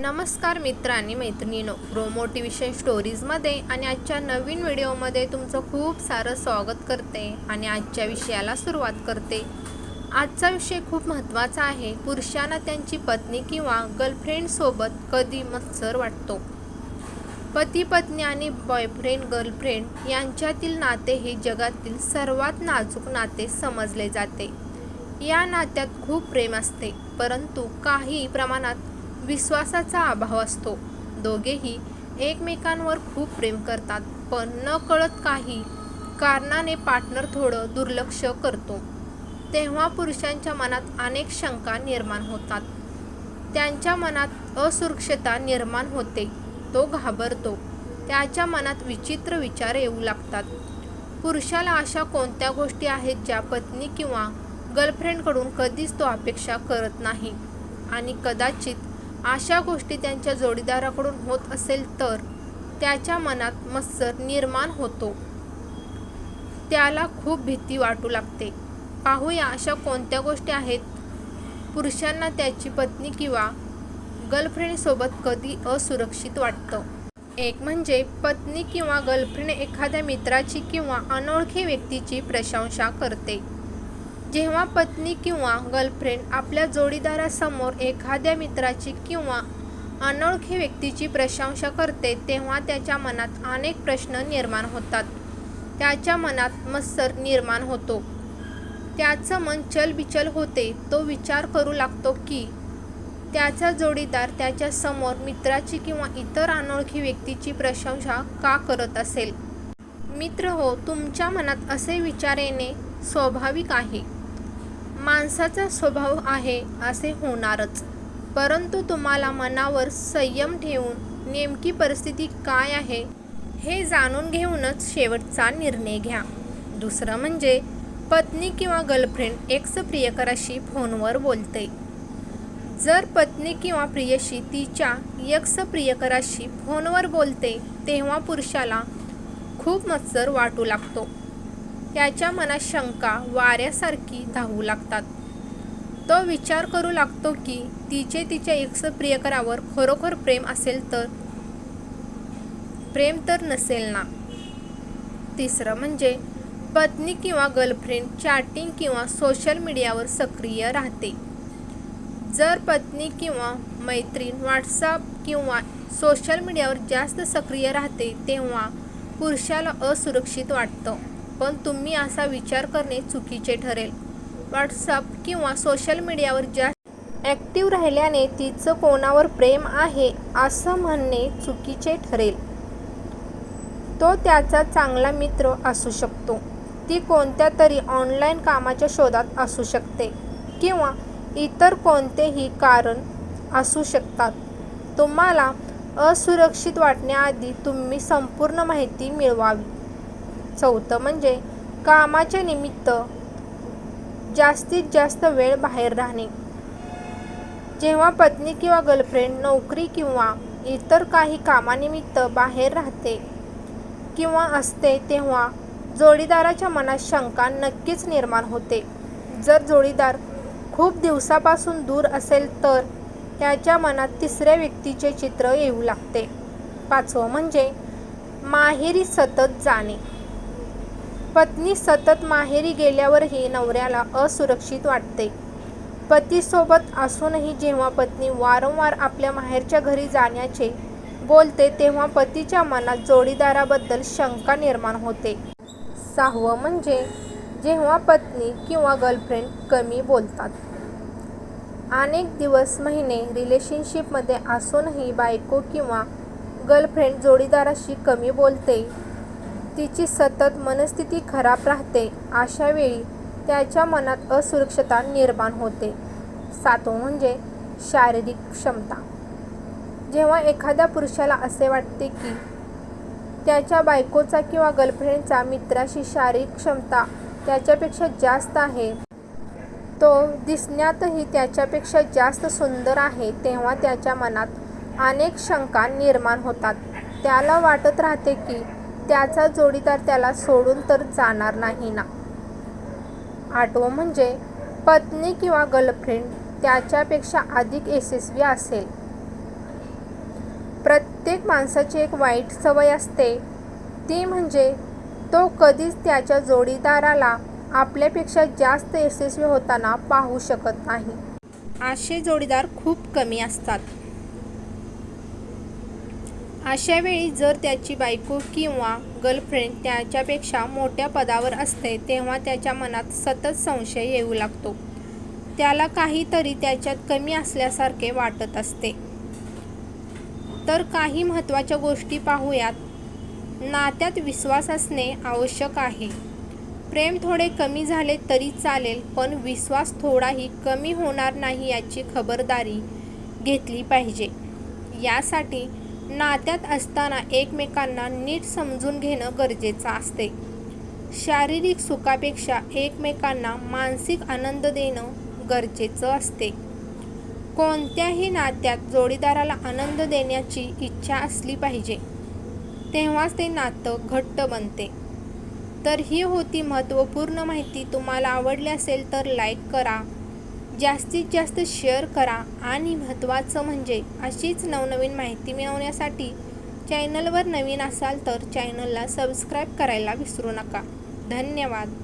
नमस्कार मित्र आणि मैत्रिणीनो प्रो स्टोरीजमध्ये आणि आजच्या नवीन व्हिडिओमध्ये तुमचं खूप सारं स्वागत करते आणि आजच्या विषयाला सुरुवात करते. आजचा विषय खूप महत्त्वाचा आहे. पुरुषांना त्यांची पत्नी किंवा गर्लफ्रेंडसोबत कधी मत्सर वाटतो? पती पत्नी आणि बॉयफ्रेंड गर्लफ्रेंड यांच्यातील नाते हे जगातील सर्वात नाजूक नाते समजले जाते. या नात्यात खूप प्रेम असते परंतु काही प्रमाणात विश्वासाचा अभाव असतो. दोघेही एकमेकांवर खूप प्रेम करतात पण न कळत काही कारणाने पार्टनर थोडं दुर्लक्ष करतो. तेव्हा पुरुषांच्या मनात अनेक शंका निर्माण होतात. त्यांच्या मनात असुरक्षता निर्माण होते. तो घाबरतो. त्याच्या मनात विचित्र विचार येऊ लागतात. पुरुषाला अशा कोणत्या गोष्टी आहेत ज्या पत्नी किंवा गर्लफ्रेंडकडून कधीच तो अपेक्षा करत नाही? आणि कदाचित अशा गोष्टी त्यांच्या जोडीदाराकडून होत असेल तर त्याच्या मनात मत्सर निर्माण होतो. त्याला खूप भीती वाटू लागते. पाहूया अशा कोणत्या गोष्टी आहेत? पुरुषांना त्याची पत्नी किंवा गर्लफ्रेंडसोबत कधी असुरक्षित वाटतं? एक म्हणजे पत्नी किंवा गर्लफ्रेंड एखाद्या मित्राची किंवा अनोळखी व्यक्तीची प्रशंसा करते. जेव्हा पत्नी किंवा गर्लफ्रेंड आपल्या जोडीदारासमोर एखाद्या मित्राची किंवा अनोळखी व्यक्तीची प्रशंसा करते तेव्हा त्याच्या मनात अनेक प्रश्न निर्माण होतात. त्याच्या मनात मत्सर निर्माण होतो. त्याचं मन चलबिचल होते तो विचार करू लागतो की त्याचा जोडीदार त्याच्यासमोर मित्राची किंवा इतर अनोळखी व्यक्तीची प्रशंसा का करत असेल? मित्र हो तुमच्या मनात असे विचार येणे स्वाभाविक आहे. माणसाचा स्वभाव आहे असे होणारच. परंतु तुम्हाला मनावर संयम ठेवून नेमकी परिस्थिती काय आहे हे जाणून घेऊनच शेवटचा निर्णय घ्या. दुसरं म्हणजे पत्नी किंवा गर्लफ्रेंड एक्स प्रियकराशी फोनवर बोलते. जर पत्नी किंवा प्रियशी तिच्या यक्स प्रियकराशी फोनवर बोलते तेव्हा पुरुषाला खूप मत्सर वाटू लागतो. त्याच्या मनात शंका वाऱ्यासारखी धावू लागतात. तो विचार करू लागतो की तिचे तिच्या एक्स प्रियकरावर खरोखर प्रेम असेल तर? प्रेम तर नसेल ना. तिसरं म्हणजे पत्नी किंवा गर्लफ्रेंड चॅटिंग किंवा सोशल मीडियावर सक्रिय राहते. जर पत्नी किंवा मैत्रीण व्हॉट्सअप किंवा सोशल मीडियावर जास्त सक्रिय राहते तेव्हा पुरुषाला असुरक्षित वाटतं. पण तुम्ही असा विचार करणे चुकीचे ठरेल. व्हॉट्सअप किंवा सोशल मीडियावर जास्त ॲक्टिव्ह राहिल्याने तिचं कोणावर प्रेम आहे असं म्हणणे चुकीचे ठरेल. तो त्याचा चांगला मित्र असू शकतो. ती कोणत्या तरी ऑनलाईन कामाच्या शोधात असू शकते किंवा इतर कोणतेही कारण असू शकतात. तुम्हाला असुरक्षित वाटण्याआधी तुम्ही संपूर्ण माहिती मिळवावी. चौथं म्हणजे कामाच्या निमित्त जास्तीत जास्त वेळ बाहेर राहणे. जेव्हा पत्नी किंवा गर्लफ्रेंड नोकरी किंवा इतर काही कामानिमित्त बाहेर राहते किंवा असते तेव्हा जोडीदाराच्या मनात शंका नक्कीच निर्माण होते. जर जोडीदार खूप दिवसापासून दूर असेल तर त्याच्या मनात तिसऱ्या व्यक्तीचे चित्र येऊ लागते. पाचवं म्हणजे माहेरी सतत जाणे. पत्नी सतत माहेरी गेल्यावरही नवऱ्याला असुरक्षित वाटते. पतीसोबत असूनही जेव्हा पत्नी वारंवार आपल्या माहेरच्या घरी जाण्याचे बोलते तेव्हा पतीच्या मनात जोडीदाराबद्दल शंका निर्माण होते. सहावं म्हणजे जेव्हा पत्नी किंवा गर्लफ्रेंड कमी बोलतात. अनेक दिवस महिने रिलेशनशिपमध्ये असूनही बायको किंवा गर्लफ्रेंड जोडीदाराशी कमी बोलते. तिची सतत मनस्थिती खराब राहते. अशा वेळी त्याच्या मनात असुरक्षता निर्माण होते. सातवं म्हणजे शारीरिक क्षमता. जेव्हा एखाद्या पुरुषाला असे वाटते की त्याच्या बायकोचा किंवा गर्लफ्रेंडचा मित्राशी शारीरिक क्षमता त्याच्यापेक्षा जास्त आहे तो दिसण्यातही त्याच्यापेक्षा जास्त सुंदर आहे तेव्हा त्याच्या मनात अनेक शंका निर्माण होतात. त्याला वाटत राहते की त्याचा जोडीदार त्याला सोडून तर जाणार नाही ना. आठवं म्हणजे पत्नी किंवा गर्लफ्रेंड त्याच्यापेक्षा अधिक यशस्वी असेल. प्रत्येक माणसाची एक वाईट सवय असते. ती म्हणजे तो कधीच त्याच्या जोडीदाराला आपल्यापेक्षा जास्त यशस्वी होताना पाहू शकत नाही. असे जोडीदार खूप कमी असतात. अशा वेळी जर त्याची बायको किंवा गर्लफ्रेंड त्याच्यापेक्षा मोठ्या पदावर असते तेव्हा त्याच्या मनात सतत संशय येऊ लागतो. त्याला काहीतरी त्याच्यात कमी असल्यासारखे वाटत असते. तर काही महत्त्वाच्या गोष्टी पाहूयात. नात्यात विश्वास असणे आवश्यक आहे. प्रेम थोडे कमी झाले तरी चालेल पण विश्वास थोडाही कमी होणार नाही याची खबरदारी घेतली पाहिजे. यासाठी नात्यात असताना एकमेकांना नीट समजून घेणं गरजेचं असते. शारीरिक सुखापेक्षा एकमेकांना मानसिक आनंद देणं गरजेचं असते. कोणत्याही नात्यात जोडीदाराला आनंद देण्याची इच्छा असली पाहिजे तेव्हाच ते नातं घट्ट बनते. तर ही होती महत्त्वपूर्ण माहिती. तुम्हाला आवडली असेल तर लाईक करा जास्तीत जास्त शेअर करा आणि महत्त्वाचं म्हणजे अशीच नवनवीन माहिती मिळवण्यासाठी चॅनलवर नवीन असाल तर चॅनलला सबस्क्राईब करायला विसरू नका. धन्यवाद.